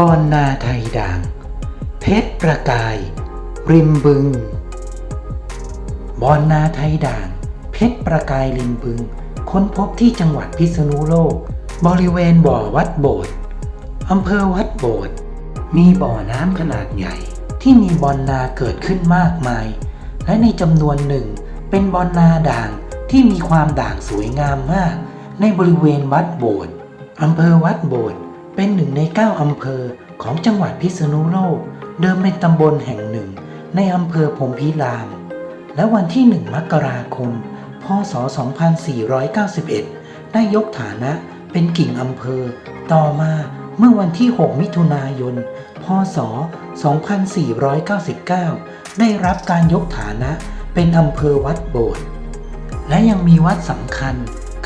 ปอนนาไทยด่าง เพชรประกาย ริมบึง บอนนาไทยด่าง เพชรประกายริมบึง ค้นพบที่จังหวัดพิษณุโลก บริเวณบ่อวัดโบสถ์อำเภอวัดโบสถ์มีบ่อน้ำขนาดใหญ่ ที่มีบอนนาเกิดขึ้นมากมาย และในจำนวนหนึ่งเป็นบอนนาด่างที่มีความด่างสวยงามมาก ในบริเวณวัดโบสถ์อำเภอวัดโบสถ์ เป็นหนึ่งในเก้าอำเภอของจังหวัดพิษณุโลก เดิมเป็นตำบลแห่งหนึ่ง ในอำเภอพรมพิราม และวันที่ 1 มกราคม พศ 2491 ได้ยกฐานะเป็นกิ่งอำเภอ ต่อมาเมื่อวันที่ 6 มิถุนายน พศ 2499 ได้รับการยกฐานะเป็นอำเภอวัดโบสถ์และยังมีวัดสำคัญ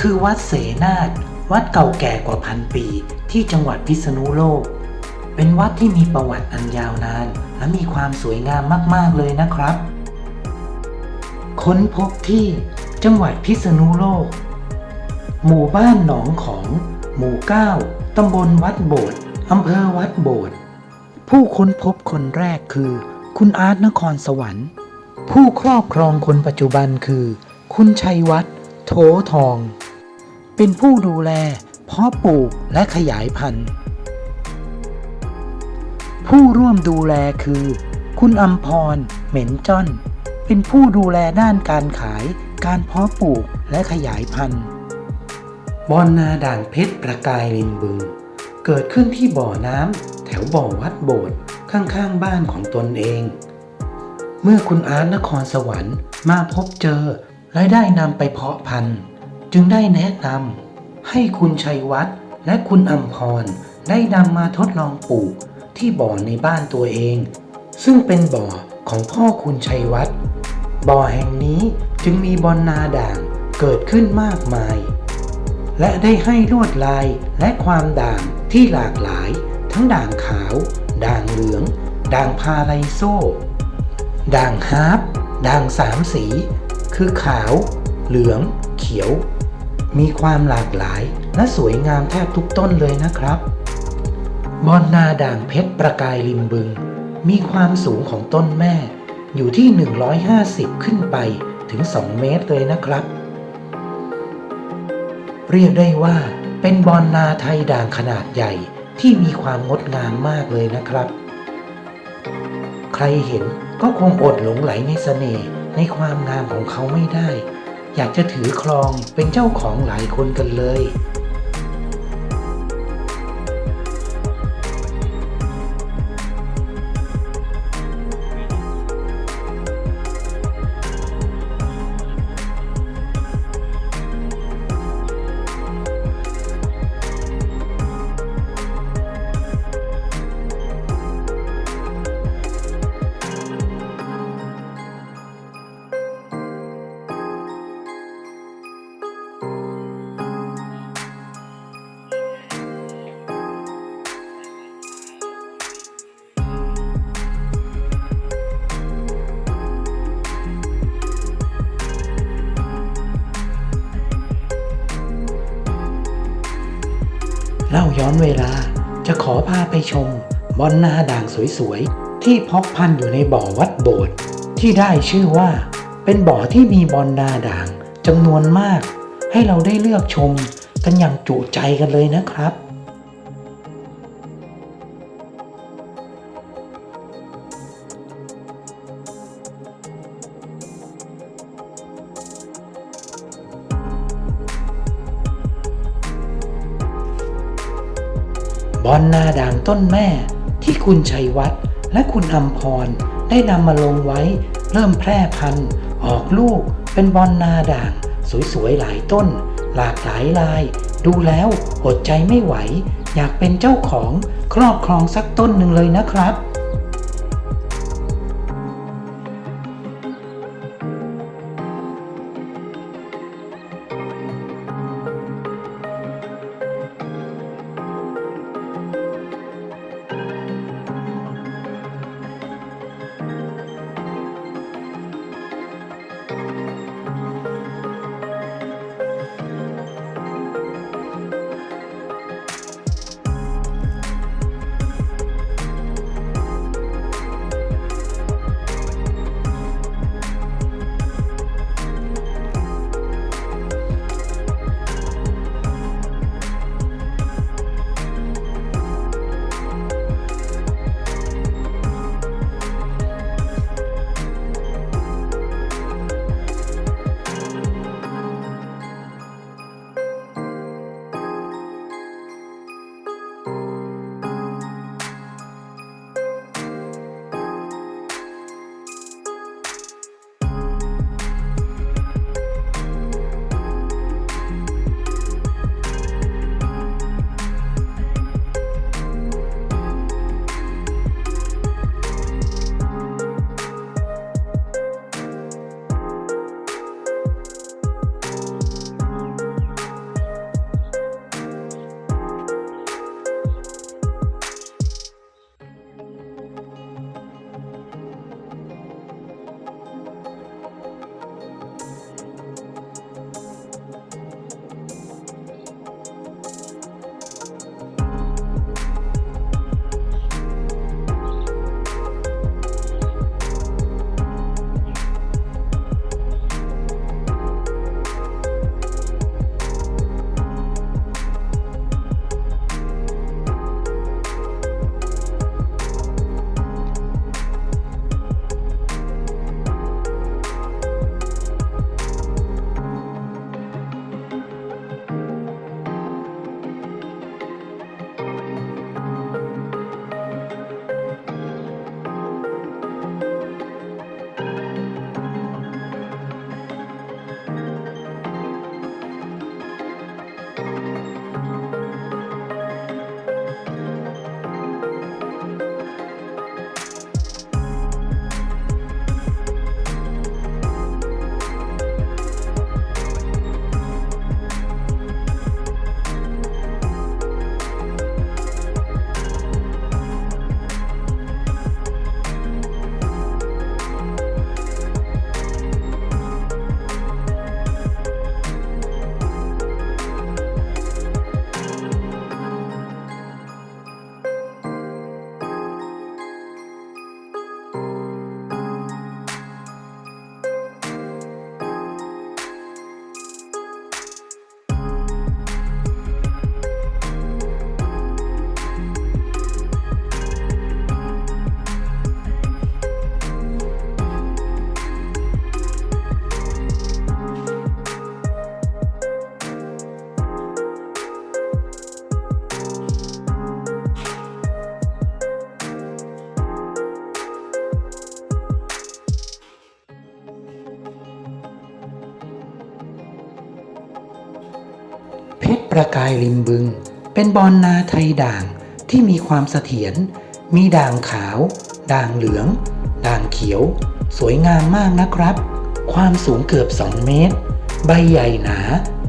คือวัดเสนาทวัดเก่าแก่กว่าพันปี ที่จังหวัดพิษณุโลก เป็นวัดที่มีประวัติอันยาวนาน และมีความสวยงามมาก ๆ เลยนะครับ ค้นพบที่จังหวัดพิษณุโลก หมู่บ้านหนองของ หมู่9ตำบลวัดโบสถ์อำเภอวัดโบสถ์ผู้ค้นพบคนแรกคือ คุณอาร์ตนครสวรรค์ ผู้ครอบครองคนปัจจุบันคือ คุณชัยวัฒน์โถทอง เป็นผู้ดูแล เพาะปลูกและขยายพันธุ์ ผู้ร่วมดูแลคือ คุณอัมพร เหม็นจ้อน เป็นผู้ดูแลด้านการขาย การเพาะปลูกและขยายพันธุ์ บอนนาด่างเพชรประกายริมบึง เกิดขึ้นที่บ่อน้ำแถวบ่อวัดโบสถ์ข้างๆบ้านของตนเอง เมื่อคุณอาร์ตนครสวรรค์มาพบเจอและได้นำไปเพาะพันธุ์ จึงได้แนะนำ ให้คุณชัยวัฒน์และคุณอัมพรได้นำมาทดลองปลูกที่บ่อในบ้านตัวเอง ซึ่งเป็นบ่อของพ่อคุณชัยวัฒน์บ่อแห่งนี้จึงมีบอนนาด่างเกิดขึ้นมากมาย และได้ให้ลวดลายและความด่างที่หลากหลาย ทั้งด่างขาว ด่างเหลือง ด่างพาไลโซ่ ด่างฮาร์ปด่างสามสี คือขาว เหลือง เขียว มีความหลากหลายและสวยงามแทบทุกต้นเลยนะครับ บอนนาด่างเพชรประกายริมบึง มีความสูงของต้นแม่ อยู่ที่ 150 ขึ้นไปถึง 2 เมตรเลยนะครับ เรียกได้ว่าเป็นบอนนาไทยด่างขนาดใหญ่ที่มีความงดงามมากเลยนะครับ ใครเห็นก็คงอดหลงไหลในเสน่ห์ในความงามของเขาไม่ได้ อยากจะถือครองเป็นเจ้าของหลายคนกันเลย เล่าย้อนเวลา จะขอพาไปชมบอนนาด่างสวยๆ ที่พกพันอยู่ในบ่อวัดโบสถ์ที่ได้ชื่อว่า เป็นบ่อที่มีบอนนาด่างจำนวนมาก ให้เราได้เลือกชมกันอย่างจุใจกันเลยนะครับ บอนนาด่างต้นแม่ ที่คุณชัยวัฒน์และคุณอัมพรได้นำมาลงไว้ เริ่มแพร่พันธุ์ ออกลูกเป็นบอนนาด่าง สวยๆหลายต้น หลากหลายลาย ดูแล้วอดใจไม่ไหว อยากเป็นเจ้าของครอบครองสักต้นหนึ่งเลยนะครับ รประกายริมบึง เป็นบอลนาไทยด่างที่มีความเสถียร มีด่างขาว ด่างเหลือง ด่างเขียว สวยงามมากนะครับ ความสูงเกือบ 2 เมตร ใบใหญ่หนา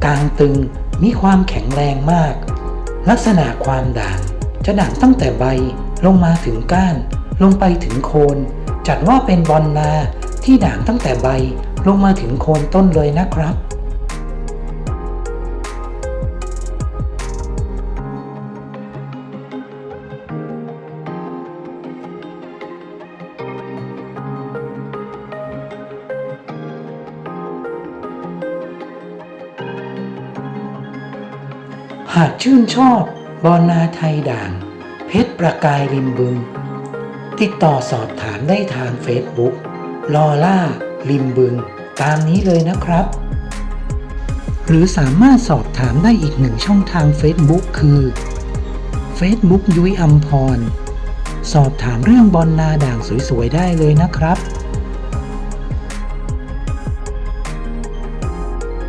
กลางตึง มีความแข็งแรงมาก ลักษณะความด่าง จะด่างตั้งแต่ใบลงมาถึงก้าน ลงไปถึงโคน จัดว่าเป็นบอลนาที่ด่างตั้งแต่ใบลงมาถึงโคนต้นเลยนะครับ หากชื่นชอบบอลนาไทยด่าง เพชรประกายริมบึง ติดต่อสอบถามได้ทางเฟซบุ๊กลอล่า ริมบึง ตามนี้เลยนะครับ หรือสามารถสอบถามได้อีกหนึ่งช่องทาง Facebook คือ Facebook ยุ้ยอัมพร สอบถามเรื่องบอลนาด่างสวยๆได้เลยนะครับ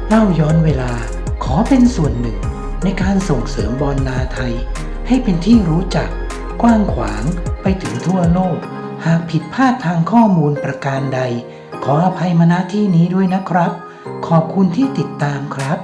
เล่าย้อนเวลาขอเป็นส่วนหนึ่ง ในการส่งเสริมบอลนาไทย ให้เป็นที่รู้จักกว้างขวางไปถึงทั่วโลก หากผิดพลาดทางข้อมูลประการใด ขออภัยมาณที่นี้ด้วยนะครับ ขอบคุณที่ติดตามครับ